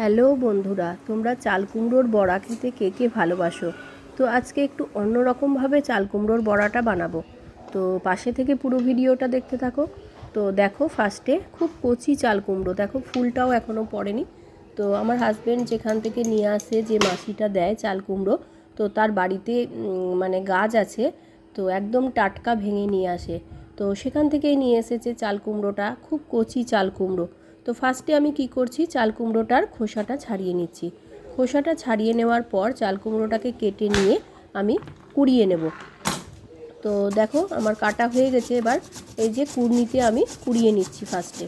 Hello বন্ধুরা, তোমরা চাল কুমড়োর বড়া খেতে কে কে ভালোবাসো? তো আজকে একটু অন্যরকমভাবে চাল কুমড়োর বড়াটা বানাবো। তো পাশে থেকে পুরো ভিডিওটা দেখতে থাকো। তো দেখো ফার্স্টে খুব কচি চাল কুমড়ো, দেখো ফুলটাও এখনও পড়েনি। তো আমার হাজব্যান্ড যেখান থেকে নিয়ে আসে, যে মাসিটা দেয় চাল কুমড়ো, তো তার বাড়িতে মানে গাছ আছে, তো একদম টাটকা ভেঙে নিয়ে আসে। তো সেখান থেকেই নিয়ে এসেছে চাল কুমড়োটা, খুব কচি চাল কুমড়ো। তো ফার্স্টে আমি কি করছি? চাল কুমড়োটার খোসাটা ছাড়িয়ে নিচ্ছি। খোসাটা ছাড়িয়ে নেওয়ার পর চাল কুমড়োটাকে কেটে নিয়ে আমি কুড়িয়ে নেব। তো দেখো, আমার কাটা হয়ে গেছে। এবার এই যে কুড়নিতে আমি কুড়িয়ে নিচ্ছি ফার্স্টে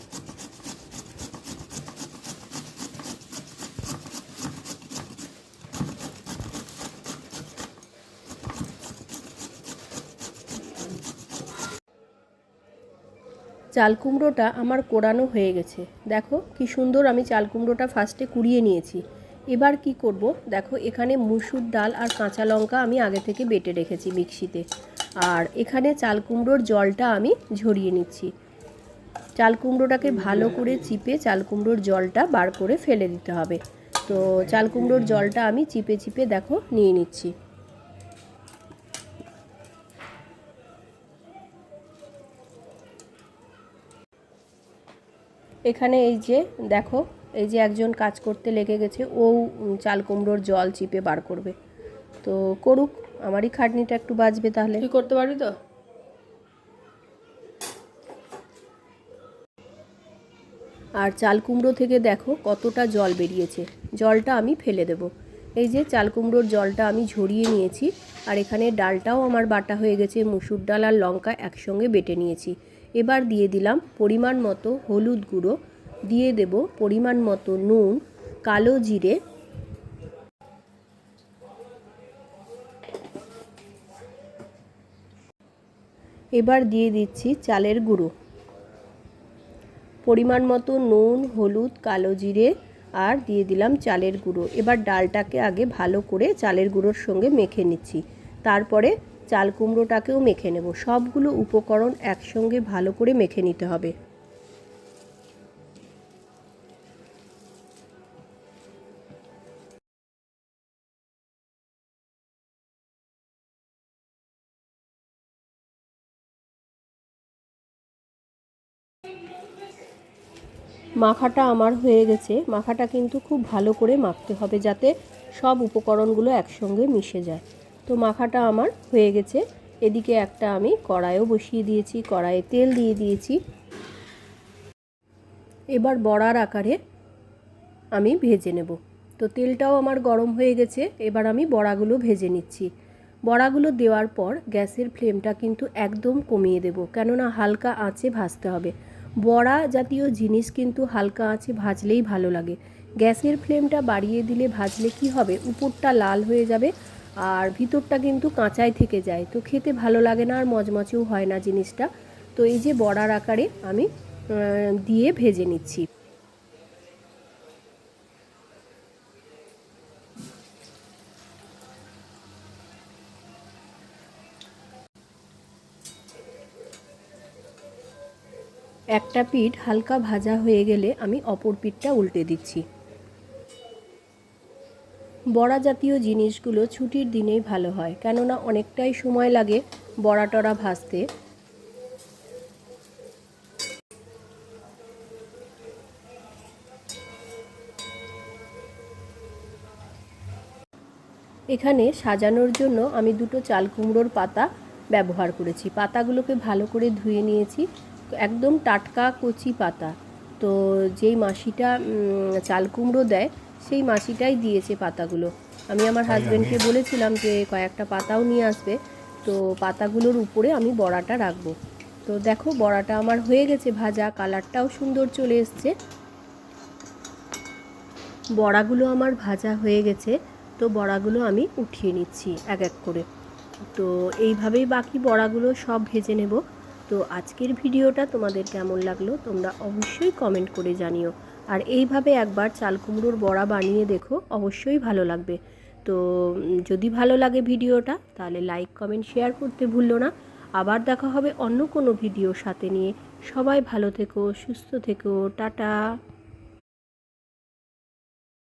চাল কুমড়োটা আমার কোড়ানো হয়ে গেছে। দেখো কি সুন্দর আমি চাল কুমড়োটা ফার্স্টে কুড়িয়ে নিয়েছি। এবার কি করব? দেখো এখানে মুসুর ডাল আর কাঁচা লঙ্কা আমি আগে থেকে বেটে রেখেছি মিক্সিতে। আর এখানে চাল কুমড়োর জলটা আমি ঝরিয়ে নিচ্ছি। চাল কুমড়োটাকে ভালো করে চিপে চাল কুমড়োর জলটা বার করে ফেলে দিতে হবে। তো চাল কুমড়োর জলটা আমি চিপে চিপে দেখো নিয়ে নিচ্ছি। এখানে এই যে দেখো এই যে একজন কাজ করতে লেগে গেছে ও চাল কুমড়োর জল চিপে বার করবে। তো করুক আমারই খাটনিটা একটু বাঁচবে তাহলে। তুই করতে পারবি তো? আর চাল কুমড়ো থেকে দেখো কতটা জল বেরিয়েছে। জলটা আমি ফেলে দেব। এই যে চাল কুমড়োর জলটা আমি ঝরিয়ে নিয়েছি আর এখানে ডালটাও আমার বাটা হয়ে গেছে মুসুর ডাল আর লঙ্কা একসঙ্গে বেটে নিয়েছি। এবার দিয়ে দিলাম পরিমাণ মতো হলুদ গুঁড়ো, দিয়ে দেব পরিমাণ মতো নুন, কালো জিরে। এবার দিয়ে দিচ্ছি চালের গুঁড়ো। পরিমাণ মতো নুন, হলুদ, কালো জিরে আর দিয়ে দিলাম চালের গুঁড়ো। এবার ডালটাকে আগে ভালো করে চালের গুঁড়োর সঙ্গে মেখে নিচ্ছি। তারপরে চাল কুমড়োটাকেও মেখে নেব। সবগুলো উপকরণ একসঙ্গে ভালো করে মেখে নিতে হবে। মাখাটা আমার হয়ে গেছে। মাখাটা কিন্তু খুব ভালো করে মাখতে হবে যাতে সব উপকরণগুলো একসঙ্গে মিশে যায়। তো মাখাটা আমার হয়ে গেছে। এদিকে একটা আমি কড়াইও বসিয়ে দিয়েছি, কড়াইয়ে তেল দিয়ে দিয়েছি। এবার বড়ার আকারে আমি ভেজে নেব। তো তেলটাও আমার গরম হয়ে গেছে, এবার আমি বড়াগুলো ভেজে নিচ্ছি। বড়াগুলো দেওয়ার পর গ্যাসের ফ্লেমটা কিন্তু একদম কমিয়ে দেব, কেননা হালকা আঁচে ভাজতে হবে। বড়া জাতীয় জিনিস কিন্তু হালকা আঁচে ভাজলেই ভালো লাগে। গ্যাসের ফ্লেমটা বাড়িয়ে দিলে ভাজলে কি হবে? উপরটা লাল হয়ে যাবে আর ভিতরটা কিন্তু কাঁচাই থেকে যায়। তো খেতে ভালো লাগে না আর মচমচেও হয় না জিনিসটা। তো এই যে বড়ার আকারে আমি দিয়ে ভেজে নিচ্ছি। একটা পিঠ হালকা ভাজা হয়ে গেলে আমি অপর পিঠটা উল্টে দিচ্ছি। বড়া জাতীয় জিনিসগুলো ছুটির দিনেই ভালো হয়, কেননা অনেকটাই সময় লাগে বড়া টড়া ভাজতে। এখানে সাজানোর জন্য আমি দুটো চাল কুমড়োর পাতা ব্যবহার করেছি। পাতাগুলোকে ভালো করে ধুয়ে নিয়েছি। একদম টাটকা কচি পাতা। তো যেই মাসিটা চাল কুমড়ো দেয় সেই মাসিটাই দিয়েছে পাতাগুলো। আমি আমার হাজব্যান্ডকে বলেছিলাম যে কয়েকটা পাতাও নিয়ে আসবে। তো পাতাগুলোর উপরে আমি বড়াটা রাখব। তো দেখো বড়াটা আমার হয়ে গেছে ভাজা কালারটাও সুন্দর চলে এসছে। বড়াগুলো আমার ভাজা হয়ে গেছে তো বড়াগুলো আমি উঠিয়ে নিচ্ছি এক এক করে। তো এইভাবেই বাকি বড়াগুলো সব ভেজে নেব। তো আজকের ভিডিওটা তোমাদের কেমন লাগল তোমরা অবশ্যই কমেন্ট করে জানিও। আর এইভাবে একবার চাল কুমড়োর বড়া বানিয়ে দেখো, অবশ্যই ভালো লাগবে। তো যদি ভালো লাগে ভিডিওটা, তাহলে লাইক কমেন্ট শেয়ার করতে ভুললো না। আবার দেখা হবে অন্য কোনো ভিডিও সাথে নিয়ে। সবাই ভালো থেকো, সুস্থ থেকো, টাটা।